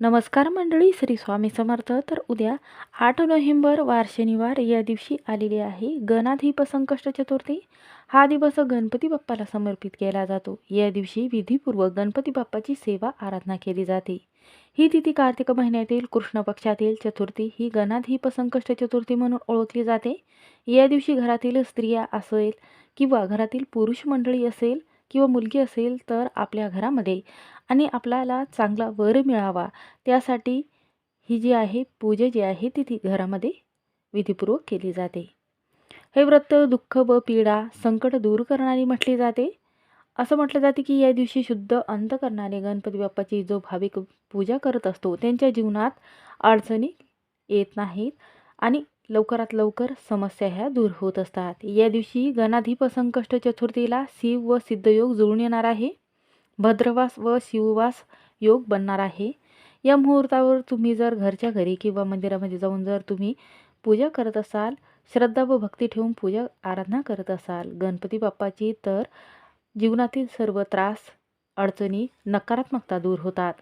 नमस्कार मंडळी श्री स्वामी समर्थ. तर उद्या आठ नोव्हेंबर वार शनिवार या दिवशी आलेली आहे गणाधीप संकष्ट चतुर्थी. हा दिवस गणपती बाप्पाला समर्पित केला जातो. या दिवशी विधीपूर्वक गणपती बाप्पाची सेवा आराधना केली जाते. ही तिथी कार्तिक महिन्यातील कृष्ण पक्षातील चतुर्थी ही गणाधीप संकष्ट चतुर्थी म्हणून ओळखली जाते. या दिवशी घरातील स्त्रिया असेल किंवा घरातील पुरुष मंडळी असेल किंवा मुलगी असेल तर आपल्या घरामध्ये आणि आपल्याला चांगला वर मिळावा. त्यासाठी ही जी आहे पूजा जी आहे ती ती घरामध्ये विधीपूर्वक केली जाते. हे व्रत दुःख व पीडा संकट दूर करणारी म्हटली जाते. असं म्हटलं जाते की या दिवशी शुद्ध अंत करणारे गणपती बाप्पाची जो भाविक पूजा करत असतो त्यांच्या जीवनात अडचणी येत नाहीत आणि लवकरात लवकर समस्या ह्या दूर होत असतात. या दिवशी गणाधीप संकष्ट चतुर्थीला शिव व सिद्धयोग जुळून येणार आहे. भद्रवास व शिववास योग बनणार आहे. या मुहूर्तावर तुम्ही जर घरच्या घरी किंवा मंदिरामध्ये जाऊन जर तुम्ही पूजा करत असाल श्रद्धा व भक्ती ठेवून पूजा आराधना करत असाल गणपती बाप्पाची तर जीवनातील सर्व त्रास अडचणी नकारात्मकता दूर होतात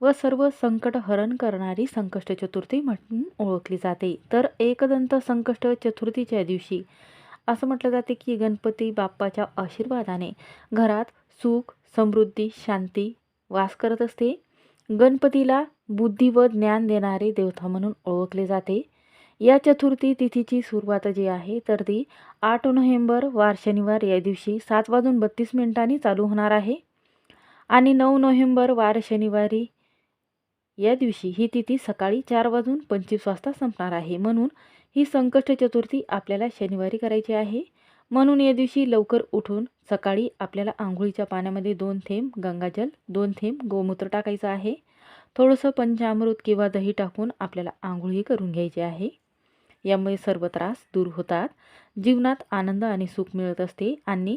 व सर्व संकट हरण करणारी संकष्ट चतुर्थी म्हणून ओळखली जाते. तर एकदंत संकष्ट चतुर्थीच्या दिवशी असं म्हटलं जाते की गणपती बाप्पाच्या आशीर्वादाने घरात सुख समृद्धी शांती वास करत असते. गणपतीला बुद्धी व ज्ञान देणारे देवता म्हणून ओळखले जाते. या चतुर्थी तिथीची सुरुवात जी आहे तर ती आठ नोव्हेंबर वार शनिवार या दिवशी सात वाजून बत्तीस मिनिटांनी चालू होणार आहे. आणि नऊ नोव्हेंबर वार शनिवारी या दिवशी ही तिथी सकाळी चार वाजून पंचवीस वाजता संपणार आहे. म्हणून ही संकष्ट चतुर्थी आपल्याला शनिवारी करायची आहे. म्हणून या दिवशी लवकर उठून सकाळी आपल्याला आंघोळीच्या पाण्यामध्ये दोन थेंब गंगाजल दोन थेंब गोमूत्र टाकायचं आहे. थोडंसं पंचामृत किंवा दही टाकून आपल्याला आंघोळी करून घ्यायची आहे. यामुळे सर्व त्रास दूर होतात. जीवनात आनंद आणि सुख मिळत असते आणि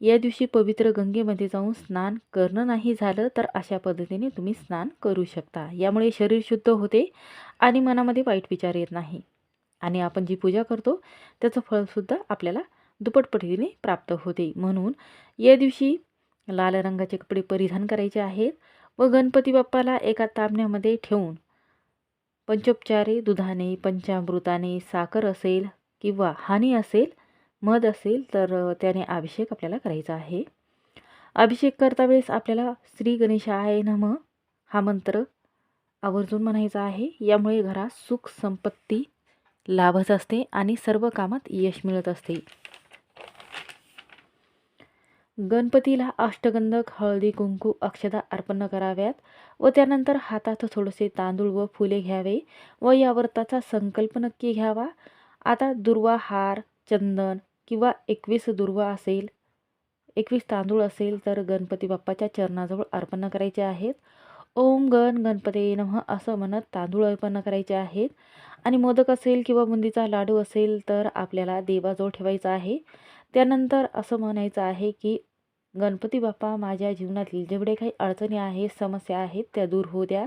या दिवशी पवित्र गंगेमध्ये जाऊन स्नान करणं नाही झालं तर अशा पद्धतीने तुम्ही स्नान करू शकता. यामुळे शरीर शुद्ध होते आणि मनामध्ये वाईट विचार येत नाही. आणि आपण जी पूजा करतो त्याचं फळसुद्धा आपल्याला दुपटपटीने प्राप्त होते. म्हणून या दिवशी लाल रंगाचे कपडे परिधान करायचे आहेत व गणपती बाप्पाला एका तांबण्यामध्ये ठेवून पंचोपचारे दुधाने पंचामृताने साखर असेल किंवा हानी असेल मध असेल तर त्याने अभिषेक आपल्याला करायचा आहे. अभिषेक करता वेळेस आपल्याला श्री गणेशाय नम हा मंत्र आवर्जून म्हणायचा आहे. यामुळे घरात सुख संपत्ती लाभच असते आणि सर्व कामात यश मिळत असते. गणपतीला अष्टगंधक हळदी कुंकू अक्षदा अर्पण कराव्यात व त्यानंतर हातात थोडेसे तांदूळ व फुले घ्यावे व या व्रताचा संकल्प नक्की घ्यावा. आता दुर्वा हार चंदन किंवा एकवीस दुर्वा असेल एकवीस तांदूळ असेल तर गणपती बाप्पाच्या चरणाजवळ अर्पण करायचे आहेत. ओम गण गणपती नमः असं म्हणत तांदूळ अर्पण करायचे आहेत. आणि मोदक असेल किंवा बुंदीचा लाडू असेल तर आपल्याला देवाजवळ ठेवायचा आहे. त्यानंतर असं म्हणायचं आहे की गणपती बाप्पा माझ्या जीवनातील जेवढे काही अडचणी आहेत समस्या आहेत त्या दूर होऊ द्या.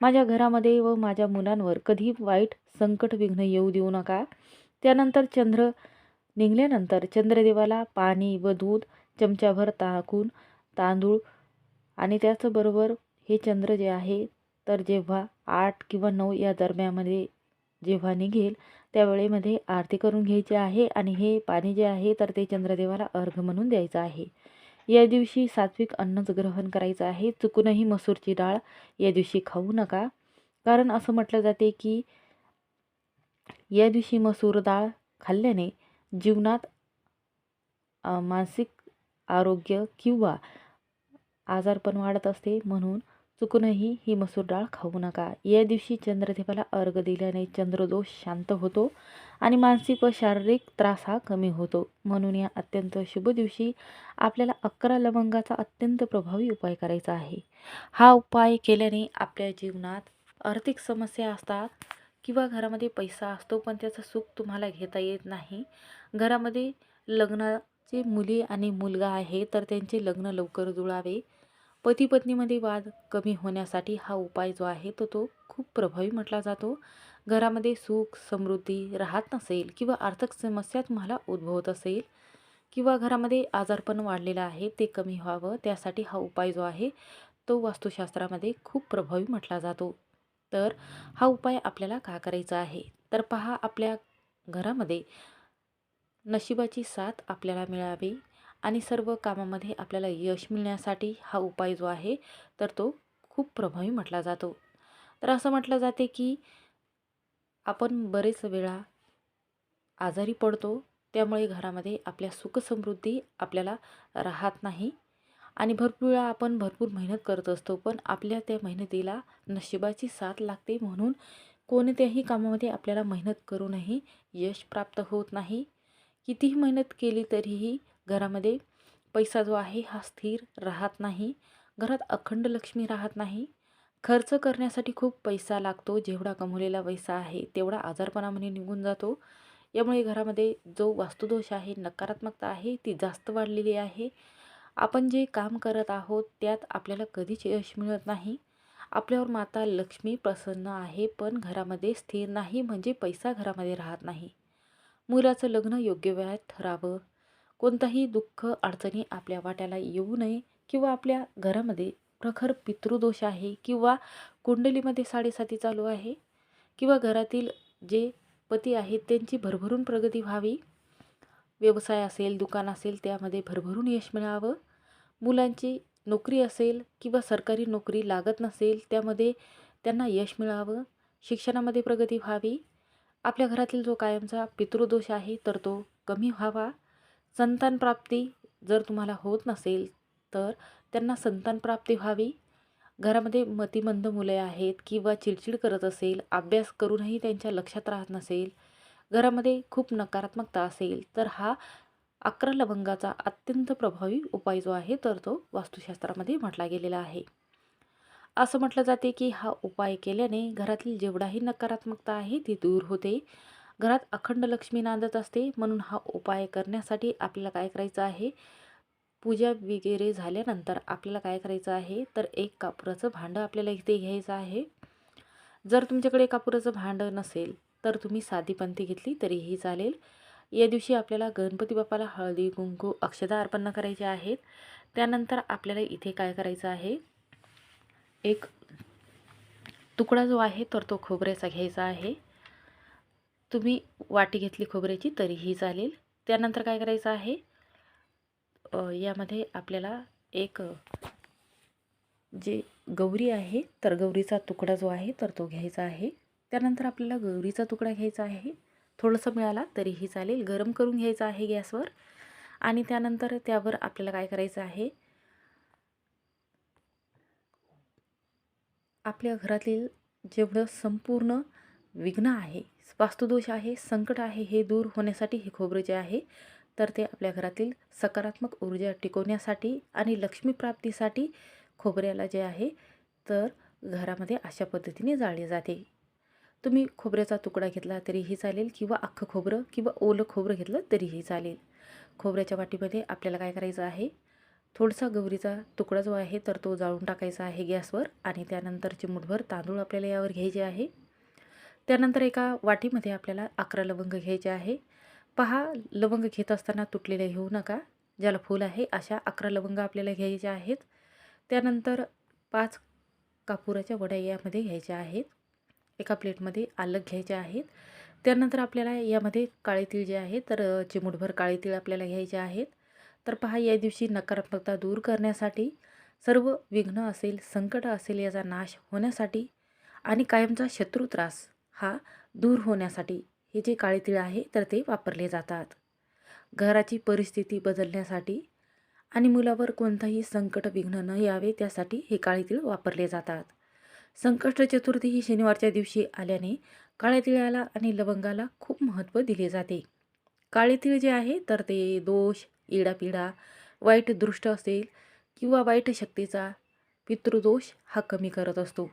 माझ्या घरामध्ये व माझ्या मुलांवर कधी वाईट संकट विघ्न येऊ देऊ नका. त्यानंतर चंद्र निघल्यानंतर चंद्रदेवाला पाणी व दूध चमच्याभर टाकून तांदूळ आणि त्याचबरोबर हे चंद्र जे आहे तर जेव्हा आठ किंवा नऊ या दरम्यामध्ये जेव्हा निघेल त्यावेळेमध्ये आरती करून घ्यायची आहे आणि हे पाणी जे आहे तर ते चंद्रदेवाला अर्घ म्हणून द्यायचं आहे. या दिवशी सात्विक अन्नच ग्रहण करायचं आहे. चुकूनही मसूरची डाळ या दिवशी खाऊ नका. कारण असं म्हटलं जाते की या दिवशी मसूर डाळ खाल्ल्याने जीवनात मानसिक आरोग्य किंवा आजारपण वाढत असते म्हणून चुकूनही ही मसूर डाळ खाऊ नका. या दिवशी चंद्रदेवाला अर्घ दिल्याने चंद्रदोष शांत होतो आणि मानसिक व शारीरिक त्रास हा कमी होतो. म्हणून या अत्यंत शुभ दिवशी आपल्याला अकरा लवंगाचा अत्यंत प्रभावी उपाय करायचा आहे. हा उपाय केल्याने आपल्या जीवनात आर्थिक समस्या असतात किंवा घरामध्ये पैसा असतो पण त्याचं सुख तुम्हाला घेता येत नाही. घरामध्ये लग्नाचे मुली आणि मुलगा आहे तर त्यांचे लग्न लवकर जुळावे. पती पत्नीमध्ये वाद कमी होण्यासाठी हा उपाय जो आहे तो तो खूप प्रभावी म्हटला जातो. घरामध्ये सुख समृद्धी राहत नसेल किंवा आर्थिक समस्या तुम्हाला उद्भवत असेल किंवा घरामध्ये आजारपण वाढलेलं आहे ते कमी व्हावं त्यासाठी हा उपाय जो आहे तो वास्तुशास्त्रामध्ये खूप प्रभावी म्हटला जातो. तर हा उपाय आपल्याला का करायचा आहे? तर पहा आपल्या घरामध्ये नशिबाची साथ आपल्याला मिळावी. आणि सर्व कामामध्ये आपल्याला यश मिळण्यासाठी हा उपाय जो आहे तर तो खूप प्रभावी म्हटला जातो. तर असं म्हटलं जाते की आपण बरेच वेळा आजारी पडतो त्यामुळे घरामध्ये आपल्या सुखसमृद्धी आपल्याला राहत नाही. आणि भरपूर वेळा आपण भरपूर मेहनत करत असतो पण आपल्या त्या मेहनतीला नशिबाची साथ लागते म्हणून कोणत्याही कामामध्ये आपल्याला मेहनत करूनही यश प्राप्त होत नाही. कितीही मेहनत केली तरीही घरामध्ये पैसा जो आहे हा स्थिर राहत नाही. घरात अखंड लक्ष्मी राहत नाही. खर्च करण्यासाठी खूप पैसा लागतो. जेवढा कमवलेला पैसा आहे तेवढा आजारपणामध्ये निघून जातो. यामुळे घरामध्ये जो वास्तुदोष आहे नकारात्मकता आहे ती जास्त वाढलेली आहे. आपण जे काम करत आहोत त्यात आपल्याला कधीच यश मिळत नाही. आपल्यावर माता लक्ष्मी प्रसन्न आहे पण घरामध्ये स्थिर नाही म्हणजे पैसा घरामध्ये राहत नाही. मुलाचं लग्न योग्य वेळात ठरावं कोणताही दुःख अडचणी आपल्या वाट्याला येऊ नये किंवा आपल्या घरामध्ये प्रखर पितृदोष आहे किंवा कुंडलीमध्ये साडेसाती चालू आहे किंवा घरातील जे पती आहेत त्यांची भरभरून प्रगती व्हावी. व्यवसाय असेल दुकान असेल त्यामध्ये भरभरून यश मिळावं. मुलांची नोकरी असेल किंवा सरकारी नोकरी लागत नसेल त्यामध्ये त्यांना यश मिळावं. शिक्षणामध्ये प्रगती व्हावी. आपल्या घरातील जो कायमचा पितृदोष आहे तर तो कमी व्हावा. संतानप्राप्ती जर तुम्हाला होत नसेल तर त्यांना संतानप्राप्ती व्हावी. घरामध्ये मतिमंद मुले आहेत किंवा चिडचिड करत असेल अभ्यास करूनही त्यांच्या लक्षात राहत नसेल घरामध्ये खूप नकारात्मकता असेल तर हा अकरा लवंगाचा अत्यंत प्रभावी उपाय जो आहे तर तो वास्तुशास्त्रामध्ये म्हटला गेलेला आहे. असं म्हटलं जाते की हा उपाय केल्याने घरातील जेवढाही नकारात्मकता आहे ती दूर होते. घरात अखंड लक्ष्मी नांदत असते म्हणून हा उपाय करण्यासाठी आपल्याला काय करायचं आहे? पूजा वगैरे झाल्यानंतर आपल्याला काय करायचं आहे? तर एक कापुराचं भांडं आपल्याला इथे घ्यायचं आहे. जर तुमच्याकडे कापुराचं भांडं नसेल तर तुम्ही साधी पंथी घेतली तरीही चालेल. या दिवशी आपल्याला गणपती बाप्पाला हळदी कुंकू अक्षदा अर्पण करायचे आहेत. त्यानंतर आपल्याला इथे काय करायचं आहे? एक तुकडा जो आहे तर तो खोबऱ्याचा घ्यायचा आहे. तुम्ही वाटी घेतली खोबऱ्याची तरीही चालेल. त्यानंतर काय करायचं आहे? यामध्ये आपल्याला एक जे गौरी आहे तर गौरीचा तुकडा जो आहे तर तो घ्यायचा आहे. त्यानंतर आपल्याला गौरीचा तुकडा घ्यायचा आहे. थोडंसं मिळाला तरीही चालेल. गरम करून घ्यायचं आहे गॅसवर. आणि त्यानंतर त्यावर आपल्याला काय करायचं आहे? आपल्या घरातील जेवढं संपूर्ण विघ्न आहे वास्तुदोष आहे संकट आहे हे दूर होण्यासाठी हे खोबरं जे आहे तर ते आपल्या घरातील सकारात्मक ऊर्जा टिकवण्यासाठी आणि लक्ष्मीप्राप्तीसाठी खोबऱ्याला जे आहे तर घरामध्ये अशा पद्धतीने जाळले जाते. तुम्ही खोबऱ्याचा तुकडा घेतला तरीही चालेल किंवा अख्खं खोबरं किंवा ओलं खोबरं घेतलं तरीही चालेल. खोबऱ्याच्या वाटीमध्ये आपल्याला काय करायचं आहे? थोडासा गौरीचा तुकडा जो आहे तर तो जाळून टाकायचा आहे गॅसवर आणि त्यानंतर चिमूटभर तांदूळ आपल्याला यावर घ्यायचे आहे. त्यानंतर एका वाटीमध्ये आपल्याला अकरा लवंग घ्यायचे आहे. पहा लवंग घेत असताना तुटलेले घेऊ नका. ज्याला फूल आहे अशा अकरा लवंग आपल्याला घ्यायच्या आहेत. त्यानंतर पाच कापुराच्या वड्या यामध्ये घ्यायच्या आहेत. एका प्लेटमध्ये आलग घ्यायचे आहेत. त्यानंतर आपल्याला यामध्ये काळे तीळ जे आहे तर चिमुटभर काळे तीळ आपल्याला घ्यायचे आहेत. तर पहा या दिवशी नकारात्मकता दूर करण्यासाठी सर्व विघ्न असेल संकट असेल याचा नाश होण्यासाठी आणि कायमचा शत्रू त्रास हा दूर होण्यासाठी हे जे काळे तीळ आहे तर ते वापरले जातात. घराची परिस्थिती बदलण्यासाठी आणि मुलावर कोणताही संकट विघ्न न यावे त्यासाठी हे काळे तीळ वापरले जातात. संकष्ट चतुर्थी ही शनिवारच्या दिवशी आल्याने काळे तिळाला आणि लवंगाला खूप महत्त्व दिले जाते. काळे तीळ जे आहे तर ते दोष इडापिडा वाईट दृष्ट असेल किंवा वाईट शक्तीचा पितृदोष हा कमी करत असतो.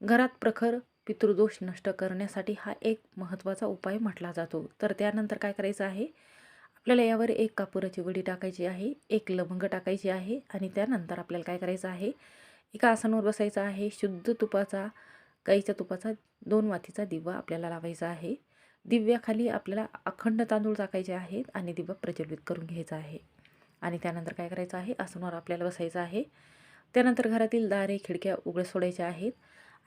घरात प्रखर पितृदोष नष्ट करण्यासाठी हा एक महत्त्वाचा उपाय म्हटला जातो. तर त्यानंतर काय करायचं आहे? आपल्याला यावर एक कापुराची वडी टाकायची आहे एक लवंग टाकायची आहे आणि त्यानंतर आपल्याला काय करायचं आहे? एका आसनावर बसायचं आहे शुद्ध तुपाचा गाईच्या तुपाचा दोन वातीचा दिवा आपल्याला लावायचा आहे. दिव्याखाली आपल्याला अखंड तांदूळ टाकायचे आहेत आणि दिवा प्रज्वलित करून घ्यायचा आहे. आणि त्यानंतर काय करायचं आहे? आसनावर आपल्याला बसायचं आहे. त्यानंतर घरातील दारे खिडक्या उघड्या सोडायच्या आहेत.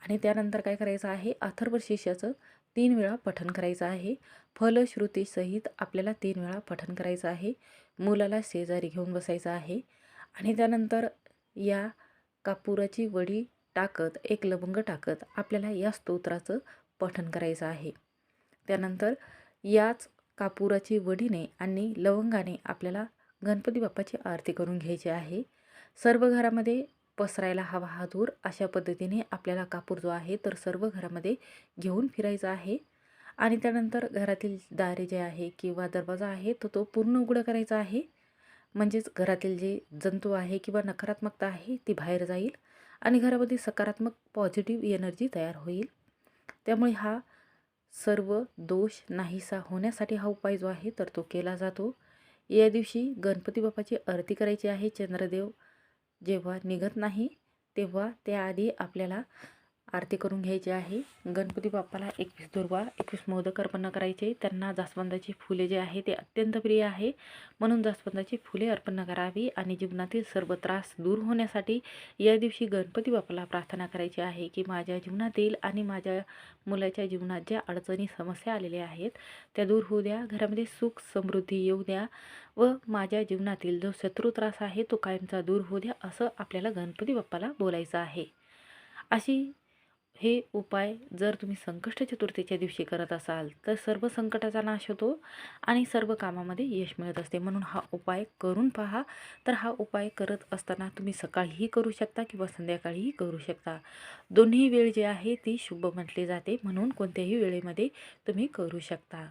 आणि त्यानंतर काय करायचं आहे? अथर्व शीर्षाचं तीन वेळा पठण करायचं आहे. फलश्रुतीसहित आपल्याला तीन वेळा पठण करायचं आहे. मुलाला शेजारी घेऊन बसायचं आहे. आणि त्यानंतर या कापुराची वडी टाकत एक लवंग टाकत आपल्याला या स्तोत्राचं पठण करायचं आहे. त्यानंतर याच कापुराची वडीने आणि लवंगाने आपल्याला गणपती बाप्पाची आरती करून घ्यायची आहे. सर्व घरामध्ये पसरायला हवा हा धूर. अशा पद्धतीने आपल्याला कापूर जो आहे तर सर्व घरामध्ये घेऊन फिरायचा आहे. आणि त्यानंतर घरातील दारे जे आहे किंवा दरवाजा आहे तो तो पूर्ण उघडं करायचा आहे. म्हणजेच घरातील जे जंतू आहे किंवा नकारात्मकता आहे ती बाहेर जाईल आणि घरामध्ये सकारात्मक पॉझिटिव्ह एनर्जी तयार होईल. त्यामुळे हा सर्व दोष नाहीसा होण्यासाठी हा उपाय जो आहे तर तो केला जातो. या दिवशी गणपती बाप्पाची आरती करायची आहे. चंद्रदेव जेव्हा निघत नाही तेव्हा त्याआधी आपल्याला आरती करून घ्यायची आहे. गणपती बाप्पाला एकवीस दुर्वा एकवीस मोदक अर्पण करायचे. त्यांना जास्वंदाची फुले जे आहे ते अत्यंत प्रिय आहे. म्हणून जास्वंदाची फुले अर्पण करावी आणि जीवनातील सर्व त्रास दूर होण्यासाठी या दिवशी गणपती बाप्पाला प्रार्थना करायची आहे की माझ्या जीवनातील आणि माझ्या मुलाच्या जीवनात ज्या अडचणी समस्या आलेल्या आहेत त्या दूर होऊ द्या. घरामध्ये सुख समृद्धी येऊ द्या व माझ्या जीवनातील जो शत्रू त्रास आहे तो कायमचा दूर होऊ द्या असं आपल्याला गणपती बाप्पाला बोलायचं आहे. अशी हे उपाय जर तुम्ही संकष्ट चतुर्थीच्या दिवशी करत असाल तर सर्व संकटाचा नाश होतो आणि सर्व कामामध्ये यश मिळत असते. म्हणून हा उपाय करून पहा. तर हा उपाय करत असताना तुम्ही सकाळीही करू शकता किंवा संध्याकाळीही करू शकता. दोन्ही वेळ जी आहे ती शुभ म्हटली जाते. म्हणून कोणत्याही वेळेमध्ये तुम्ही करू शकता.